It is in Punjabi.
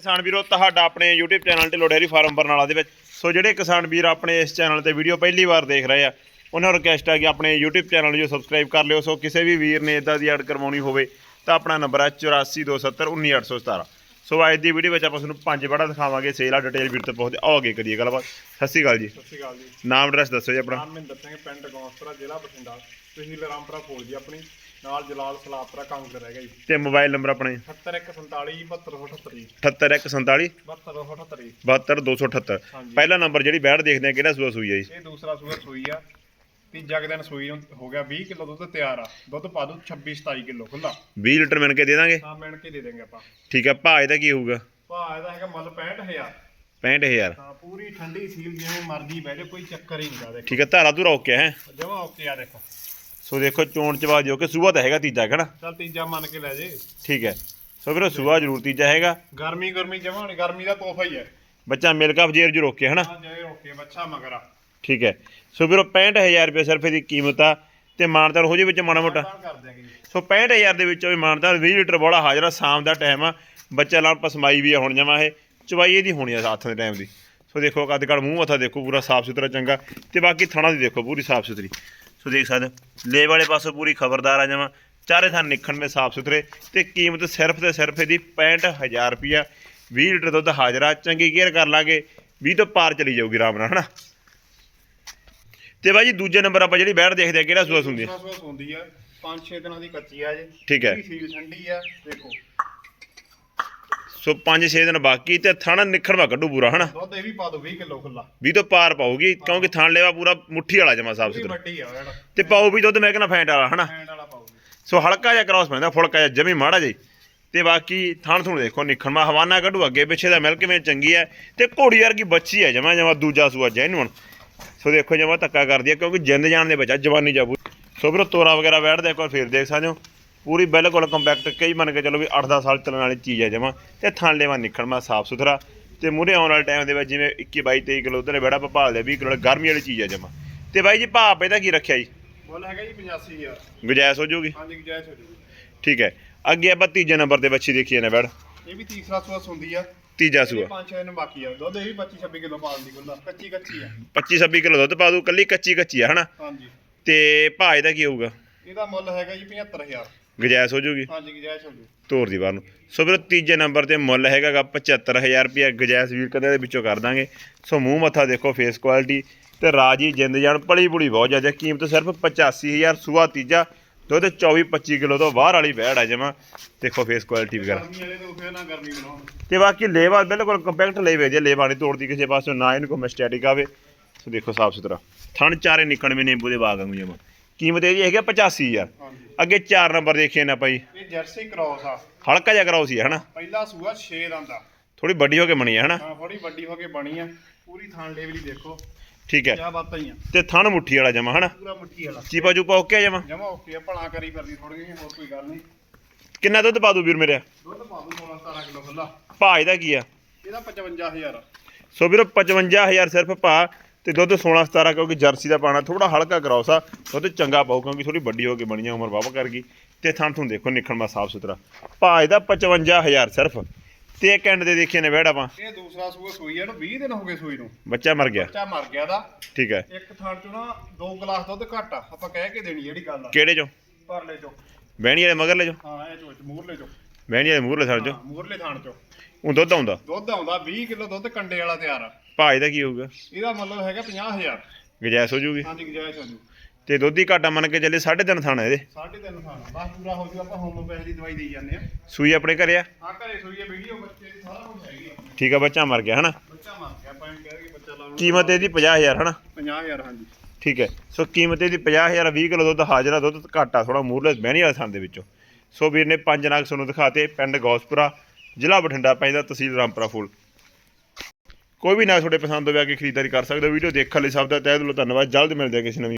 ਕਿਸਾਨ ਵੀਰੋ ਤੁਹਾਡਾ ਆਪਣੇ YouTube ਚੈਨਲ ਤੇ ਲੋਡੇਰੀ ਫਾਰਮ ਬਰਨਾਲਾ ਦੇ ਵਿੱਚ। ਸੋ ਜਿਹੜੇ ਕਿਸਾਨ ਵੀਰ ਆਪਣੇ ਇਸ ਚੈਨਲ ਤੇ ਵੀਡੀਓ ਪਹਿਲੀ ਵਾਰ ਦੇਖ ਰਹੇ ਆ ਉਹਨਾਂ ਨੂੰ ਰਿਕਵੈਸਟ ਹੈ ਕਿ ਆਪਣੇ YouTube ਚੈਨਲ ਨੂੰ ਸਬਸਕ੍ਰਾਈਬ ਕਰ ਲਿਓ। ਸੋ ਕਿਸੇ ਵੀ ਵੀਰ ਨੇ ਇਦਾਂ ਦੀ ਐਡ ਕਰਵਾਉਣੀ ਹੋਵੇ ਤਾਂ ਆਪਣਾ ਨੰਬਰ ਹੈ 8427191817 ਸੋ ਅੱਜ ਦੀ ਵੀਡੀਓ ਵਿੱਚ ਆਪਾਂ ਤੁਹਾਨੂੰ ਪੰਜ ਬੜਾ ਦਿਖਾਵਾਂਗੇ ਸੇਲ ਆ ਡਿਟੇਲ ਵੀਰ ਤੋਂ ਪੁੱਛਦੇ ਆਓ ਅੱਗੇ ਕਰੀਏ ਗੱਲਬਾਤ। ਸਤਿ ਸ਼੍ਰੀ ਅਕਾਲ ਜੀ। ਸਤਿ ਸ਼੍ਰੀ ਅਕਾਲ ਜੀ। ਨਾਮ ਐਡਰੈਸ ਦੱਸੋ ਜੀ ਆਪਣਾ। ਨਾਮ ਮਹਿੰਦਰ ਸਿੰਘ ਪਿੰਡ ਗੌਂਸਪੁਰਾ ਜ਼ਿਲ੍ਹਾ ਬਠਿੰਡਾ। ਤਹਿਸੀਲ ਰਾਮਪੁਰਾ ਕੋਲ ਜੀ ਆਪਣੀ। ਨਾਲ ਜਲਾਲ ਸਲਾਪੁਰਾ ਕਾਂਗਰ ਹੈਗਾ ਜੀ। ਤੇ ਮੋਬਾਈਲ ਨੰਬਰ ਆਪਣੇ? 7147 7278 ਜੀ। 78147 7278 ਜੀ। 72278 ਹਾਂਜੀ। ਪਹਿਲਾ ਨੰਬਰ ਜਿਹੜੀ ਬੈੜ ਦੇਖਦੇ ਆ ਕਿਹੜਾ ਸੂਆ ਸੂਈ ਆ ਜੀ? ਇਹ ਦੂਸਰਾ ਸੂਆ ਸੂਈ ਆ। ਤੀਜਾ ਕੁ ਦਿਨ ਸੂਈ ਨੂੰ ਹੋ ਗਿਆ 20 ਕਿਲੋ ਦੁੱਧ ਤਿਆਰ ਆ। ਦੁੱਧ ਪਾ ਦੂ 26 27 ਕਿਲੋ ਖੁੱਲਾ 20 ਲੀਟਰ ਮਿਣ ਕੇ ਦੇ ਦਾਂਗੇ? ਹਾਂ ਮਿਣ ਕੇ ਦੇ ਦੇਂਗੇ ਆਪਾਂ। ਠੀਕ ਹੈ ਭਾਅ ਇਹਦਾ ਕੀ ਹੋਊਗਾ? ਭਾਅ ਇਹਦਾ ਹੈਗਾ ਮੁੱਲ 65000 65000 ਹਾਂ ਪੂਰੀ ਠੰਡੀ ਸੀਲ ਜਿਵੇਂ ਮਰਜ਼ੀ ਬਹਿ ਜਾ ਕੋਈ ਚੱਕਰ ਹੀ ਨਹੀਂ ਗਾ ਦੇਖੋ। ਠੀਕ ਹੈ ਧਾਰਾ ਧੂਰਾ ਓਕੇ ਹੈ? ਜਮਾ ਓਕੇ ਆ ਦੇਖੋ। ਸੋ ਦੇਖੋ ਚੋਣ ਚਵਾ ਦਿਓ ਕਿ ਸੂਆ ਤਾਂ ਹੈਗਾ ਤੀਜਾ ਹੈਗਾ ਨਾ? ਚੱਲ ਤੀਜਾ ਮੰਨ ਕੇ ਲੈ ਜੇ। ਠੀਕ ਹੈ। ਸੋ ਵੀਰੋ ਸੂਆ ਜ਼ਰੂਰ ਤੀਜਾ ਹੈਗਾ। ਗਰਮੀ ਗਰਮੀ ਜਮਾ ਨਹੀਂ ਗਰਮੀ ਦਾ ਤੋਹਫਾ ਹੀ ਹੈ। ਬੱਚਾ ਮਿਲਕ ਆਫ ਜੇਰ ਜੂ ਰੋਕੇ ਹਨਾ ਹਾਂ ਜੇ ਓਕੇ ਬੱਚਾ ਮਗਰਾ। ਠੀਕ ਹੈ। ਸੋ ਵੀਰੋ 65000 ਰੁਪਏ ਸਿਰਫ ਇਹਦੀ ਕੀਮਤ ਆ ਤੇ ਮਾਨਦਾਰ ਹੋ ਜੇ ਵਿੱਚ ਮਾੜਾ ਮੋਟਾ। ਜੀ। ਸੋ 65000 ਦੇ ਵਿੱਚੋਂ ਵੀ ਮਾਨਦਾਰ 20 ਲੀਟਰ ਬੋਲਾ ਹਾਜ਼ਰਾ ਸ਼ਾਮ ਦਾ ਟਾਈਮ ਆ। ਬੱਚਾ ਲਾਣ ਪਸਮਾਈ ਵੀ ਆ ਹੁਣ ਜਮਾ ਇਹ। ਚਵਾਈ ਇਹਦੀ ਹੋਣੀ ਆ ਹੱਥ ਦੇ ਟਾਈਮ ਦੀ। ਸੋ ਦੇਖੋ ਕੱਦ ਕੱਦ ਮੂੰਹ ਮੱਥਾ ਦੇਖੋ ਪੂਰਾ ਸਾਫ਼ ਸੁਥਰਾ ਚੰਗਾ। ਤੇ ਬਾਕੀ ਥਣਾ ਦੀ ਦੇਖੋ ਪੂਰੀ ਸਾਫ਼ ਸੁਥਰੀ ਸੋ ਦੇਖ ਸਕਦੇ ਹੋ। ਲੇ ਵਾਲੇ ਪਾਸੋਂ ਪੂਰੀ ਖਬਰਦਾਰ ਆ ਜਮਾ ਚਾਰੇ ਥਾਂ ਨਿਖਣ ਮੇ ਸਾਫ਼ ਸੁਥਰੇ ਤੇ ਕੀਮਤ ਸਿਰਫ ਤੇ ਸਿਰਫ ਇਹਦੀ 65000 ਰੁਪਿਆ 20 ਲੀਟਰ ਦੁੱਧ ਹਾਜ਼ਰਾ ਚੰਗੀ ਕੇਅਰ ਕਰ ਲਾਂਗੇ। 20 ਤੋਂ ਪਾਰ ਚਲੀ ਜਾਊਗੀ ਆਰਾਮ ਨਾਲ ਹਨਾ? ਤੇ ਬਾਈ ਜੀ ਦੂਜੇ ਨੰਬਰ ਆਪਾਂ ਜਿਹੜੀ ਬੈਠ ਦੇਖਦੇ ਆ ਕਿਹੜਾ ਸੂਆ ਸੁੰਦੀ ਆ? ਸੂਸ ਹੁੰਦੀ ਆ। 5-6 ਦਿਨਾਂ ਦੀ ਕੱਚੀ ਆ ਜੇ। ਠੀਕ ਹੈ। ਸੀਲ ਠੰਡੀ ਆ ਦੇਖੋ। ਸੋ 5-6 ਦਿਨ ਬਾਕੀ ਤੇ ਥਣ ਨਿਖੜਵਾ ਕੱਢੂ ਪੂਰਾ ਹਨਾ? ਦੁੱਧ ਇਹ ਵੀ ਪਾ ਦੋ 20 ਕਿਲੋ ਖੁੱਲਾ 20 ਤੋਂ ਪਾਰ ਪਾਉਗੀ ਕਿਉਂਕਿ ਥਣ ਲੈਵਾ ਪੂਰਾ ਮੁੱਠੀ ਵਾਲਾ ਜਮਾ ਸਾਫ਼ ਸੁਥਰਾ। ਵੱਡੀ ਆ ਜਿਹੜਾ। ਤੇ ਪਾਉ ਵੀ ਦੁੱਧ ਮੈਂ ਕਹਿੰਦਾ ਫੈਂਟ ਵਾਲਾ ਹਨਾ? ਹੈਂਡ ਵਾਲਾ ਪਾਉਗੀ ਸੋ ਹਲਕਾ ਜਿਹਾ ਕ੍ਰਾਸ ਪੈਂਦਾ ਫੁਲਕਾ ਜਿਹਾ ਜਮੀ ਮਾੜਾ ਜੀ ਤੇ ਬਾਕੀ ਥਣ ਥੁਣ ਦੇਖੋ ਨਿਖੜਵਾ ਹਵਾਨਾ ਕੱਢੂ ਅੱਗੇ ਪਿੱਛੇ ਦਾ ਮਿਲਕ ਮੇ ਚੰਗੀ ਹੈ। ਤੇ ਘੋੜੀ ਵਰਗੀ ਬੱਚੀ ਹੈ ਜਮਾ ਜਮਾ ਦੂਜਾ ਸੂਆ ਜੈਨੂਨ ਸੋ ਦੇਖੋ ਜਮਾ ਧੱਕਾ ਕਰਦੀ ਹੈ ਕਿਉਂਕਿ ਜਿੰਦ ਜਾਣ ਦੇ ਬੱਚਾ ਜਵਾਨੀ ਜਾਬੂ ਸੋ ਵੀਰੋ ਤੋਰਾ ਵਗੈਰਾ ਬੈਠਦੇ ਇੱਕ ਵਾਰ ਫੇਰ ਦੇਖ ਸਕਦੇ ਹੋ। ਪੂਰੀ ਬਿਲਕੁਲ ਕੰਪੈਕਟ ਕਈ ਮੰਨ ਕੇ ਚਲੋ ਵੀ 8-10 ਸਾਲ ਚੱਲਣ ਵਾਲੀ ਚੀਜ਼ ਹੈ ਜਮਾ ਤੇ ਲੈਵਾ ਨਿਖੜਵਾ ਸਾਫ਼ ਸੁਥਰਾ ਤੇ ਮੂਰੇ ਆਉਣ ਵਾਲੇ ਟਾਈਮ ਦੇ ਵਿੱਚ ਜਿਵੇਂ 21 22 23 ਕਿਲੋ ਉਧਰ ਬੈੜਾ ਭਾਲਦੇ 20 ਕਿਲੋ ਗਰਮੀ ਵਾਲੀ ਚੀਜ਼ ਹੈ ਜਮਾ। ਤੇ ਬਾਈ ਜੀ ਭਾਅ ਇਹਦਾ ਕੀ ਰੱਖਿਆ ਜੀ? ਮੁੱਲ ਹੈਗਾ ਜੀ 85000 ਗੁਜਾਇਸ਼ ਹੋ ਜਾਊਗੀ ਹਾਂਜੀ ਗੁਜਾਇਸ਼ ਹੋ ਜੂਗੀ। ਠੀਕ ਹੈ ਅੱਗੇ ਆਪਾਂ ਤੀਜੇ ਨੰਬਰ ਤੇ ਬੱਚੀ ਦੇਖੀਏ ਨਾ ਬੈੜ ਇਹ ਵੀ ਤੀਸਰਾ ਸੂਸ ਹੁੰਦੀ ਆ। ਤੀਜਾ ਸੂਆ। 5-6 ਦਿਨ ਬਾਕੀ ਆ ਦੁੱਧ ਇਹ ਵੀ 25-26 ਕਿਲੋ ਪਾਉਣ ਦੀ ਖੁੱਲਾ ਕੱਚੀ ਕੱਚੀ ਆ। 25 26 ਕਿਲੋ ਦੁੱਧ ਪਾ ਦੂ ਕੱਲੀ ਕੱਚੀ ਕੱਚੀ ਆ ਹਨਾ? ਹਾਂਜੀ। ਤੇ ਭਾਅ ਇਹਦਾ ਕੀ ਹੋਊਗਾ? ਇਹਦਾ ਮੁੱਲ ਹੈਗਾ ਜੀ 75000 ਗੁਜਾਇਸ਼ ਹੋ ਜਾਊਗੀ ਹਾਂਜੀ ਗੁਜਾਇਸ਼ ਹੋ ਜੂ। ਤੋਰ ਦੀ ਬਾਹਰ ਨੂੰ। ਸੋ ਵੀਰੋ ਤੀਜੇ ਨੰਬਰ ਤੇ ਮੁੱਲ ਹੈਗਾਗਾ 75000 ਰੁਪਏ ਗੁਜਾਇਸ਼ ਵੀਰ ਕਦੇ ਦੇ ਵਿੱਚੋਂ ਕਰ ਦਾਂਗੇ। ਸੋ ਮੂੰਹ ਮੱਥਾ ਦੇਖੋ ਫੇਸ ਕੁਆਲਿਟੀ ਤੇ ਰਾਜੀ ਜਿੰਦ ਜਾਨ ਪਲੀ ਪੁਲੀ ਬਹੁਤ ਜ਼ਿਆਦਾ ਕੀਮਤ ਸਿਰਫ 85000 ਸੂਆ ਤੀਜਾ ਦੁੱਧ 24 25 ਕਿਲੋ ਤੋਂ ਬਾਹਰ ਵਾਲੀ ਬੈੜ ਆ ਜਮਾ। ਦੇਖੋ ਫੇਸ ਕੁਆਲਿਟੀ ਵਗੈਰਾ ਤੋਂ ਬਾਕੀ ਲੇਵਾ ਬਿਲਕੁਲ ਕੰਪੈਕਟ ਲਈ ਵੇਜੇ ਲੇਵਾ ਨਹੀਂ ਤੋੜਦੀ ਕਿਸੇ ਪਾਸੋਂ ਨਾ ਇਹਨੂੰ ਕੋਈ ਮਿਸਟੈਟਿਕ ਆਵੇ। ਸੋ ਦੇਖੋ ਸਾਫ਼ ਸੁਥਰਾ। ਥਣ ਚਾਰੇ ਨਿਕਣ ਵੀ ਨਿੰਬੂ ਦੇ ਬਾਗ ਵਾਂਗੂ ਜਮਾ। ਕੀਮਤ ਇਹਦੀ ਹੈਗੀ ਆ 85000 ਹਾਂਜੀ। ਅੱਗੇ 4 ਨੰਬਰ ਦੇਖੀਏ ਨਾ ਭਾਈ ਇਹ ਜਰਸੀ ਕ੍ਰੋਸ ਆ। ਹਲਕਾ ਜਿਹਾ ਕਰਾਓ ਸੀ ਹਨਾ? ਪਹਿਲਾ ਸੂਆ 6 ਦੰਦ ਥੋੜੀ ਵੱਡੀ ਹੋ ਕੇ ਬਣੀ ਹੈ ਹਨਾ? ਹਾਂ ਥੋੜੀ ਵੱਡੀ ਹੋ ਕੇ ਬਣੀ ਆ। ਪੂਰੀ ਥਾਣ ਲੇਵਲੀ ਦੇਖੋ। ਠੀਕ ਹੈ। ਕਿਆ ਬਾਤਾਂ ਹੀ ਆ। ਤੇ ਥਣ ਮੁੱਠੀ ਵਾਲਾ ਜਮਾ ਹਨਾ? ਪੂਰਾ ਮੁੱਠੀ ਵਾਲਾ। ਚੀਪਾ ਚੂਪਾ ਓਕੇ ਜਮਾ? ਜਮਾ ਓਕੇ ਆ ਭਲਾ ਕਰੀ ਫਿਰਦੀ ਥੋੜੀ ਜਿਹੀ ਹੋਰ ਕੋਈ ਗੱਲ ਨਹੀਂ। ਕਿੰਨਾ ਦੁੱਧ ਪਾ ਦੂ ਵੀਰ ਮੇਰੇ? ਦੁੱਧ ਪਾ ਦੂ 16 17 ਕਿਲੋ ਖੁੱਲਾ ਭਾਅ ਇਹਦਾ ਕੀ ਆ? ਇਹਦਾ 55000 ਸੋ ਵੀਰੋ 55000 ਸਿਰਫ ਭਾਅ ਤੇ ਦੁੱਧ 16 17 ਕਿਉਂਕਿ ਜਰਸੀ ਦਾ ਪਾਣਾ ਥੋੜਾ ਹਲਕਾ ਕਰਾਉਸਾ ਦੁੱਧ ਚੰਗਾ ਪਾਉ ਕਿਉਂਕਿ ਥੋੜੀ ਵੱਡੀ ਹੋ ਕੇ ਬਣੀ ਆ ਉਮਰ ਵਾਵਾ ਕਰ ਗਈ। ਤੇ ਥਣ ਥੁਣ ਦੇਖੋ ਨਿਕਲਣ ਮਾ ਸਾਫ਼ ਸੁਥਰਾ। ਭਾਅ ਇਹਦਾ 55000 ਸਿਰਫ। ਤੇ ਇੱਕ ਐਂਡ ਦੇ ਦੇਖੀਏ ਨੇ ਬੈੜ ਆਪਾਂ। ਇਹ ਦੂਸਰਾ ਸੂਆ ਸੂਈ ਆ ਇਹਨੂੰ 20 ਦਿਨ ਹੋ ਗਏ ਸੂਈ ਨੂੰ। ਬੱਚਾ ਮਰ ਗਿਆ। ਬੱਚਾ ਮਰ ਗਿਆ ਦਾ। ਠੀਕ ਹੈ। ਇੱਕ ਥਾਣ ਚੋਂ ਨਾ 2 ਗਲਾਸ ਦੁੱਧ ਘੱਟ ਆ ਆਪਾਂ ਕਹਿ ਕੇ ਦੇਣੀ ਜਿਹੜੀ ਗੱਲ ਆ। ਕਿਹੜੇ ਚੋਂ? ਭਰ ਲੈ ਚੋ। ਬਹਿਣੀ ਵਾਲੇ ਮਗਰਲੇ ਚੋਂ? ਹਾਂ ਇਹ ਚੋਂ ਮੂਰਲੇ ਚੋ। ਬਹਿਣੀ ਵਾਲੇ ਮੂਹਰਲੇ ਥਣ ਚੋਂ? ਮੂਰਲੇ ਥਾਣ ਚੋ। ਉਹ ਦੁੱਧ ਆਉਂਦਾ? ਦੁੱਧ ਆਉਂਦਾ 20 ਕਿਲੋ ਦੁੱਧ ਕੰਡੇ ਵਾਲਾ ਤਿਆਰ ਆ। ਭਾਅ ਇਹਦਾ ਕੀ ਹੋਊਗਾ? ਇਹਦਾ ਮਤਲਬ ਹੈਗਾ 50000 ਗਜੈਸ ਹੋ ਜੂਗੀ ਹਾਂਜੀ ਗੁਜਾਇਸ਼ ਹੋ ਜੂ ਤੇ ਦੁੱਧ ਘਾਟਾ ਮੰਨ ਕੇ ਚੱਲੇ 3.5 ਥਾਣਾ ਇਹਦੇ? ਸਾਢੇ ਤਿੰਨ ਥਾਣ। ਬਸ ਪੂਰਾ ਹੋ ਜੂ ਆਪਾਂ ਹੋਮੋਪੈਥੀ ਦੀ ਦਵਾਈ ਦੇਈ ਜਾਂਦੇ ਆ। ਸੂਈ ਆਪਣੇ ਘਰੇ ਆ? ਆ ਘਰੇ ਸੂਈ ਆ ਵੀਡੀਓ ਬੱਚੇ ਦੀ ਸਾਰਾ ਕੁਝ ਹੈਗੀ ਆ। ਠੀਕ ਆ ਬੱਚਾ ਮਰ ਗਿਆ ਹਨਾ? ਬੱਚਾ ਮਰ ਗਿਆ ਆਪਾਂ ਇਹ ਕਹਿ ਕੇ ਬੱਚਾ ਲਾਉਣਾ ਕੀਮਤ ਇਹਦੀ 50000 ਹਨਾ? 50000 ਹਾਂਜੀ। ਠੀਕ ਹੈ ਸੋ ਕੀਮਤ ਇਹਦੀ 50000 20 ਕਿਲੋ ਦੁੱਧ ਹਾਜ਼ਰਾ ਦੁੱਧ ਘਾਟਾ ਥੋੜਾ ਮੂਰਲੇ ਬਹਿਣੀ ਵਾਲੇ ਥਾਂ ਦੇ ਵਿੱਚੋਂ। ਸੋ ਵੀਰ ਨੇ ਪੰਜ ਨਾਗ ਤੁਹਾਨੂੰ ਦਿਖਾਤੇ ਪਿੰਡ ਗੌਸਪੁਰਾ। ਜ਼ਿਲ੍ਹਾ ਬਠਿੰਡਾ ਪੈਂਦਾ ਤਹਿਸੀਲ ਰਾਮਪੁਰਾ ਫੂਲ। ਕੋਈ ਵੀ ਨਾ ਤੁਹਾਡੇ ਪਸੰਦ ਹੋਵੇ ਆ ਕੇ ਖਰੀਦਦਾਰੀ ਕਰ ਸਕਦੇ ਹੋ। ਵੀਡੀਓ ਦੇਖਣ ਲਈ ਸਭ ਦਾ ਤਹਿ ਦਿਲੋਂ ਧੰਨਵਾਦ। ਜਲਦ ਮਿਲਦੇ ਹਾਂ ਕਿਸੇ ਨਵੀਂ